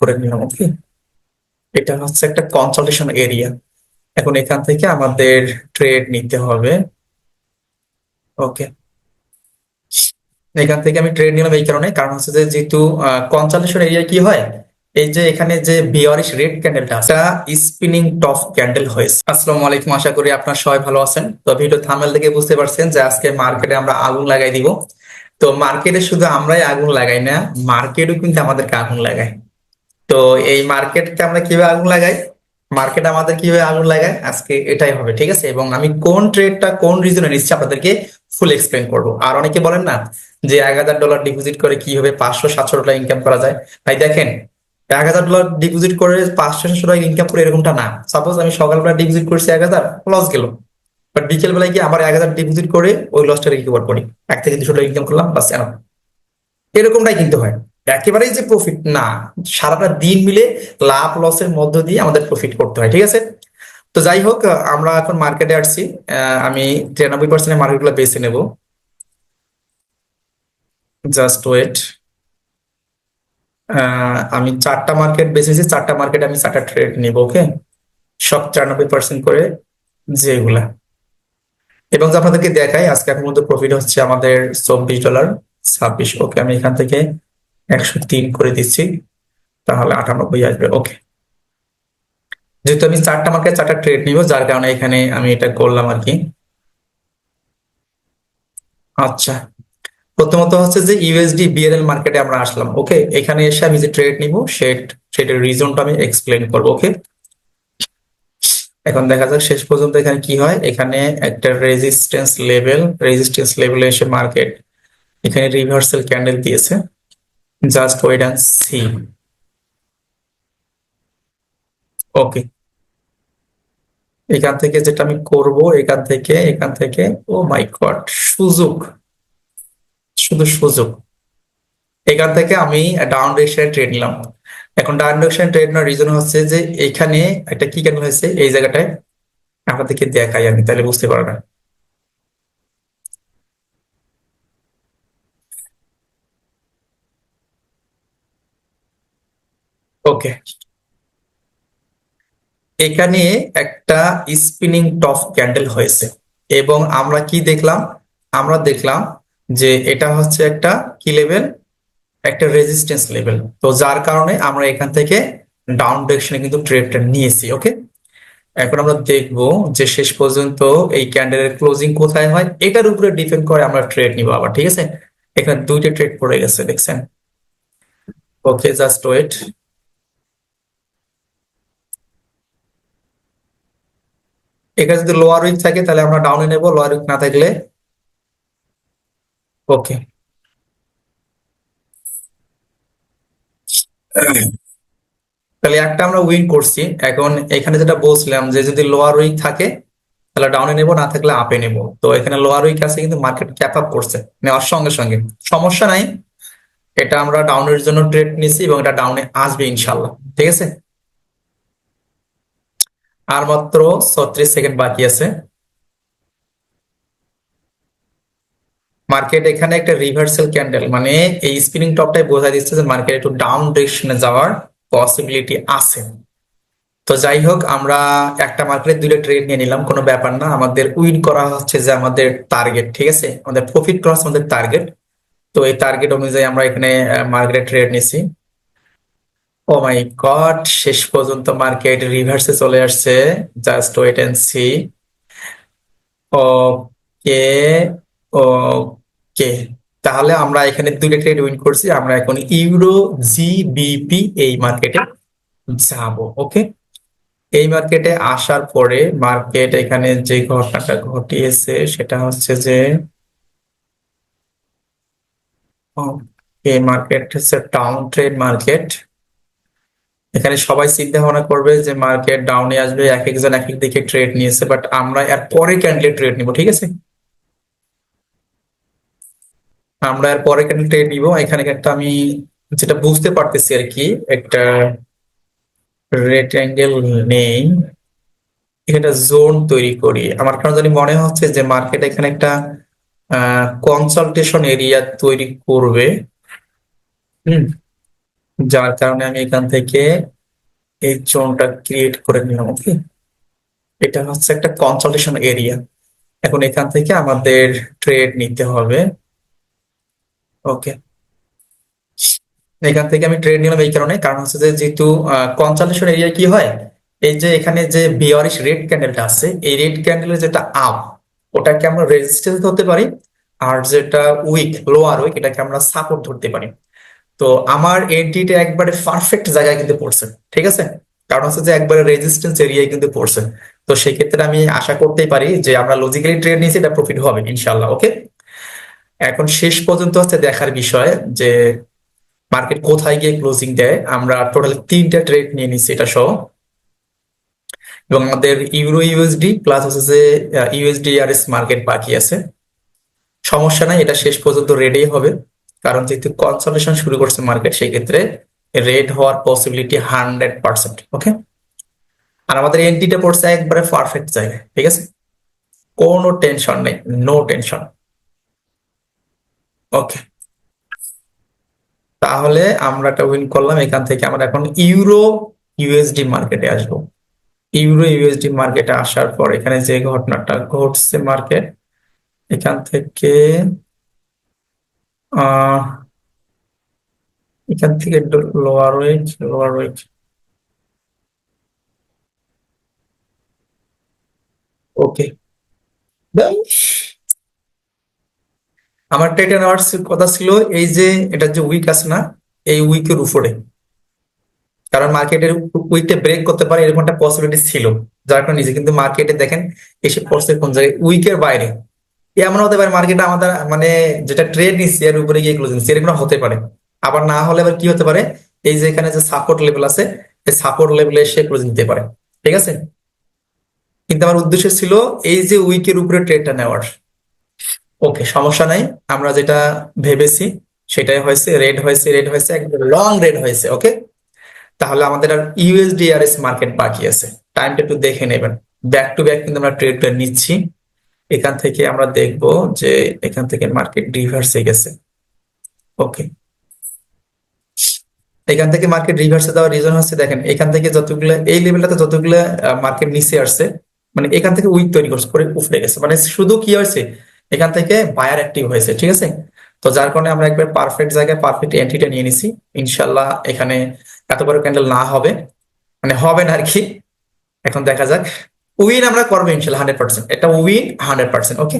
করে নিলাম ওকে এটা হচ্ছে একটা কনসালটেশন এরিয়া এখন এখান থেকে আমাদের ট্রেড নিতে হবে। ওকে এখান থেকে আমি ট্রেড নিলাম এই কারণে। কারণ হচ্ছে যে যেহেতু কনসালটেশন এরিয়া কি হয়? এই যে এখানে যে বিয়ারিশ রেড ক্যান্ডেলটা এটা স্পিনিং টপ ক্যান্ডেল হয়েছে। আসসালামু আলাইকুম, আশা করি আপনার সবাই ভালো আছেন। তো ভিডিও থামেল থেকে বুঝতে পারছেন যে আজকে মার্কেটে আমরা আগুন লাগাই দিব। তো মার্কেটে শুধু আমরাই আগুন লাগাই না মার্কেটও কিন্তু আমাদেরকে আগুন লাগায়। তো এই মার্কেটকে আমরা কীভাবে আগুন লাগাই? মার্কেট আমাদের কীভাবে আগুন লাগায়? আজকে এটাই হবে, ঠিক আছে? এবং আমি কোন ট্রেডটা কোন রিজনে নিচ্ছি আপনাদেরকে ফুল এক্সপ্লেন করব। আর অনেকে বলেন না যে এক হাজার ডলার ডিপোজিট করে কীভাবে পাঁচশো, সাতশো ডলার ইনকাম করা যায়? ভাই, দেখেন, এক হাজার ডলার ডিপোজিট করে পাঁচশো, সাতশো টাকা ইনকাম করে এরকমটা না। সাপোজ আমি সকালবেলা ডিপোজিট করছি এক হাজার লস গেল। বাট বিকেল বেলায় গিয়ে আবার এক হাজার ডিপোজিট করে ওই লসটা রিকভার করি। এক থেকে দুশো টাকা ইনকাম করলাম, বাস এরকম এরকমটাই কিন্তু হয়। একেবারেই যে প্রফিট না, সারাটা দিন মিলে লাভ লসের মধ্য দিয়ে আমাদের প্রফিট করতে হয়, ঠিক আছে? তো যাই হোক আমরা এখন মার্কেটে আসছি আমি তিরানব্বই পার্সেন্টের মার্কেটগুলো বেছে নেব। জাস্ট ওয়েট আমি চারটা মার্কেট বেছেছি চারটা মার্কেট আমি চারটা ট্রেড নিব, ওকে? সব চারানব্বই পার্সেন্ট করে যেগুলা এবং আপনাদেরকে দেখাই, আজকে এখন মধ্যে প্রফিট হচ্ছে আমাদের চব্বিশ ডলার ছাব্বিশ, ওকে? আমি এখান থেকে একশো তিন করে দিচ্ছি, তাহলে আটানব্বই আসবে ওকে যেহেতু আমি চারটা মার্কেট চারটা ট্রেড নিব, যার কারণে এখানে আমি এটা করলাম আর কি। আচ্ছা প্রথমত হচ্ছে যে ইউএসডি বিএনএল মার্কেটে আমরা আসলাম ওকে এখানে এসে আমি যে ট্রেড নিব সেটার রিজনটা আমি এক্সপ্লেন করব ওকে এখন দেখা যাক শেষ পর্যন্ত এখানে কি হয়। এখানে একটা রেজিস্ট্যান্স লেভেল রেজিস্ট্যান্স লেভেলে এসে মার্কেট এখানে রিভার্সাল ক্যান্ডেল দিয়েছে। Just wait and see okay এখান থেকে যেটা আমি করব, এখান থেকে এখান থেকে, ও মাই গড, সুযোগ। শুধু সুযোগ। এখান থেকে আমি ডাউন ডিরেকশনে ট্রেড নিলাম। এখন ডাউন ডিরেকশনে ট্রেড নেওয়ার রিজন হচ্ছে যে, এখানে একটা কি কেন হয়েছে? এই জায়গাটায় আপনাদেরকে দেখাই আমি, তাহলে বুঝতে পারবেন। ওকে এখানে একটা স্পিনিং টপ ক্যান্ডেল হয়েছে। এবং আমরা কি দেখলাম? আমরা দেখলাম যে এটা হচ্ছে একটা কি লেভেল একটা রেজিস্ট্যান্স লেভেল তো যার কারণে আমরা এখান থেকে ডাউন ডিরেকশনে কিন্তু ট্রেডটা নিয়েছি ওকে এখন আমরা দেখব যে শেষ পর্যন্ত এই ক্যান্ডেলের ক্লোজিং কোথায় হয়। এটার উপরে ডিপেন্ড করে আমরা ট্রেড নিব আবার, ঠিক আছে? এখানে দুইটা ট্রেড পড়ে গেছে, দেখছেন? ওকে জাস্ট ওয়েট এখানে যদি লোয়ার উইক থাকে, তাহলে আমরা ডাউনে নেব লোয়ার উইক না থাকলে ওকে তাহলে একটা আমরা উইন করছি। এখন এখানে যেটা বলছিলাম যে যদি লোয়ার উইক থাকে, তাহলে ডাউনে নেব, না থাকলে আপে নেব। তো এখানে লোয়ার উইক আছে, কিন্তু মার্কেট ক্যাপ আপ করছে, নেওয়ার সঙ্গে সঙ্গে। সমস্যা নাই, এটা আমরা ডাউনের জন্য ট্রেড নিছি এবং এটা ডাউনে আসবে ইনশাল্লাহ ঠিক আছে? আর মাত্র ছত্রিশ সেকেন্ড বাকি আছে। মার্কেট এখানে একটা রিভার্সাল ক্যান্ডেল মানে এই স্পিনিং টপটাই বোঝাই দিচ্ছে যে মার্কেট একটু ডাউন ডিরেকশনে যাওয়ার পসিবিলিটি আছে। তো যাই হোক, আমরা একটা মার্কেটে দুইটা ট্রেড নিয়ে নিলাম, কোনো ব্যাপার না। আমাদের উইন করা হচ্ছে যে আমাদের টার্গেট ঠিক আছে? আমাদের প্রফিট করা হচ্ছে আমাদের টার্গেট তো এই টার্গেট অনুযায়ী আমরা এখানে মার্কেটে ট্রেড নিছি। ও মাই গড শেষ পর্যন্ত মার্কেট রিভার্সে চলে আসছে। Just wait and see okay okay তাহলে আমরা এখানে দুইটা ট্রেড উইন করছি। আমরা এখন ইউরো জিবিপি এই মার্কেটে যাব ওকে এই মার্কেটে আসার পরে মার্কেট এখানে যে ঘটনাটা ঘটিয়েছে, সেটা হচ্ছে যে এই মার্কেট হচ্ছে ডাউন ট্রেড মার্কেট এখানে সবাই চিন্তা ভাবনা করবে যে মার্কেট ডাউনে আসবে, এক একজন এক এক দিকে ট্রেড নিয়েছে বাট আমরা এর পরে ক্যান্ডেল ট্রেড নিব, ঠিক আছে? আমরা এর পরে ক্যান্ডেল ট্রেড নিব। এখানে একটা আমি যেটা বুঝতে পারতেছি আর কি, একটা রেক্ট্যাঙ্গেল নেই। এখানে জোন তৈরি করি। আমার কারণ জানি মনে হচ্ছে যে মার্কেট এখানে একটা কনসালটেশন এরিয়া তৈরি করবে। হুম। যার কারণে আমি এখান থেকে এই জোনটা ক্রিয়েট করে নিলাম ওকে এটা হচ্ছে একটা কনসালটেশন এরিয়া এখন এখান থেকে আমাদের ট্রেড নিতে হবে ওকে এখান থেকে আমি ট্রেড নিলাম এই কারণে, কারণ হচ্ছে যে যেহেতু কনসালটেশন এরিয়া কি হয়? এই যে এখানে যে বিয়ারিশ রেড ক্যান্ডেলটা আছে, এই রেড ক্যান্ডেলের যেটা আপ ওটাকে আমরা রেজিস্ট্যান্স ধরতে পারি, আর যেটা উইক লোয়ার উইক এটাকে আমরা সাপোর্ট ধরতে পারি। তো আমার এন্ট্রিটা একবারে পারফেক্ট জায়গায় কিন্তু পড়ছে, ঠিক আছে? কারণ হচ্ছে যে একবারে রেজিস্ট্যান্স এরিয়ায় কিন্তু পড়ছে। তো সেক্ষেত্রে আমি আশা করতেই পারি যে আমরা লজিক্যালি ট্রেড নিয়েছি, এটা প্রফিট হবে ইনশাল্লাহ ওকে এখন শেষ পর্যন্ত হচ্ছে দেখার বিষয় যে মার্কেট কোথায় গিয়ে ক্লোজিং দেয়। আমরা টোটাল তিনটা ট্রেড নিয়ে নিচ্ছি এটা সহ। এবং আমাদের ইউরো ইউএসডি প্লাস হচ্ছে যে ইউএসডি আর এস মার্কেট বাকি আছে। সমস্যা নাই, এটা শেষ পর্যন্ত রেডই হবে। কারণ যেহেতু কনসালটেশন শুরু করছে মার্কেট সেই ক্ষেত্রে রেড হওয়ার পসিবিলিটি হান্ড্রেড পার্সেন্ট ওকে আর আমাদের এন্ট্রিটা পড়ছে একবারে পারফেক্ট জায়গায়, ঠিক আছে? কোনো টেনশন নেই নো টেনশন ওকে তাহলে আমরা একটা উইন করলাম, এখান থেকে আমরা এখন ইউরো ইউএসডি মার্কেটে আসব। ইউরো ইউএসডি মার্কেটে আসার পর এখানে যে ঘটনাটা ঘটছে মার্কেট এখান থেকে আহ, এখান থেকে lower wedge lower wedge okay আমার টেটে নেওয়ার কথা ছিল, এই যে এটা যে উইক আছে না, এই উইকের উপরে। কারণ মার্কেটের উইকটা ব্রেক করতে পারে, এরকম একটা পসিবিলিটি ছিল। যার কারণে নিজে কিন্তু মার্কেটে দেখেন, এসে পড়ছে কোন জায়গায়? উইকের বাইরে। এমন হতে পারে মার্কেটে আমাদের মানে যেটা ট্রেড নিচ্ছে, এর উপরে গিয়ে ক্লোজিং এরকম হতে পারে। আবার না হলে আবার কি হতে পারে? এই যে এখানে যে সাপোর্ট লেভেল আছে, এই সাপোর্ট লেভেলে এসে ক্লোজিং দিতে পারে। ঠিক আছে? কিন্তু আমার উদ্দেশ্য ছিল এই যে উইকের উপরে ট্রেডটা নেওয়ার। ওকে সমস্যা নাই। আমরা যেটা ভেবেছি, সেটাই হয়েছে। রেড হয়েছে রেড হয়েছে, একদম লং রেড হয়েছে ওকে তাহলে আমাদের আর ইউএসডি আর এস মার্কেট বাকি আছে। টাইমটা একটু দেখে নেবেন। ব্যাক টু ব্যাক কিন্তু আমরা ট্রেডটা নিচ্ছি। এখান থেকে আমরা দেখব যে এখান থেকে মার্কেট রিভার্সে গেছে। ওকে এখান থেকে মার্কেট রিভার্সে দেওয়ার রিজন হচ্ছে, দেখেন, এখান থেকে যতগুলো, এই লেভেলটাতে যতগুলো মার্কেট নিচে আসছে মানে এখান থেকে উইক তৈরি করছে, করে উফরে গেছে। মানে শুধু কি হয়েছে? এখান থেকে বায়ার অ্যাক্টিভ হয়েছে, ঠিক আছে? তো যার কারণে আমরা একবার পারফেক্ট জায়গায় পারফেক্ট এন্ট্রিটা নিয়ে নিছি। ইনশাল্লাহ এখানে এত বড় ক্যান্ডেল না হবে। মানে হবে না আর কি। এখন দেখা যাক। উইন আমরা করব ইনশাল্লাহ হান্ড্রেড পার্সেন্ট। এটা উইন হান্ড্রেড পার্সেন্ট ওকে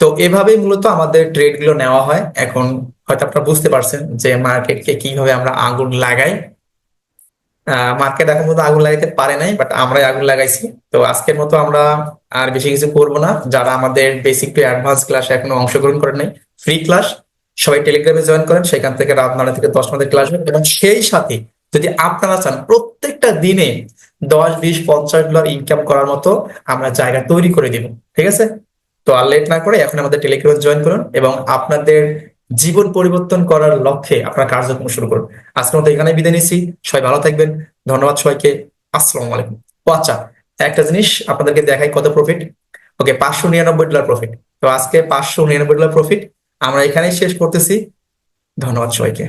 তো এভাবে মূলত আমাদের ট্রেডগুলো নেওয়া হয়। এখন হয়তো আপনারা বুঝতে পারছেন যে মার্কেটকে কীভাবে আমরা আগুন লাগাই। মার্কেট এখন মতো আগুন লাগাইতে পারে নাই বাট আমরাই আগুন লাগাইছি। তো আজকের মতো আমরা আর বেশি কিছু করব না। যারা আমাদের বেসিক টু অ্যাডভান্স ক্লাসে এখনও অংশগ্রহণ করেন নাই ফ্রি ক্লাস সবাই টেলিগ্রামে জয়েন করেন, সেখান থেকে রাত নটা থেকে দশ মধ্যে ক্লাস হবে। এবং সেই সাথে যদি আপনারা চান, প্রত্যেকটা দিনে দশ, বিশ, পঞ্চাশ ডলার ইনকাম করার মতো আমরা জায়গা তৈরি করে দিব, ঠিক আছে? তো আর লেট না করে এখন আমাদের টেলিগ্রামে জয়েন করুন এবং আপনাদের জীবন পরিবর্তন করার লক্ষ্যে আপনারা কার্যক্রম শুরু করুন। আজকের মতো এখানে বিদায় নিচ্ছি। সবাই ভালো থাকবেন। ধন্যবাদ সবাইকে। আসসালামু আলাইকুম। ও আচ্ছা একটা জিনিস আপনাদেরকে দেখাই কত প্রফিট ওকে পাঁচশো নিরানব্বই ডলার প্রফিট তো আজকে পাঁচশো নিরানব্বই ডলার প্রফিট আমরা এখানেই শেষ করতেছি। ধন্যবাদ সবাইকে।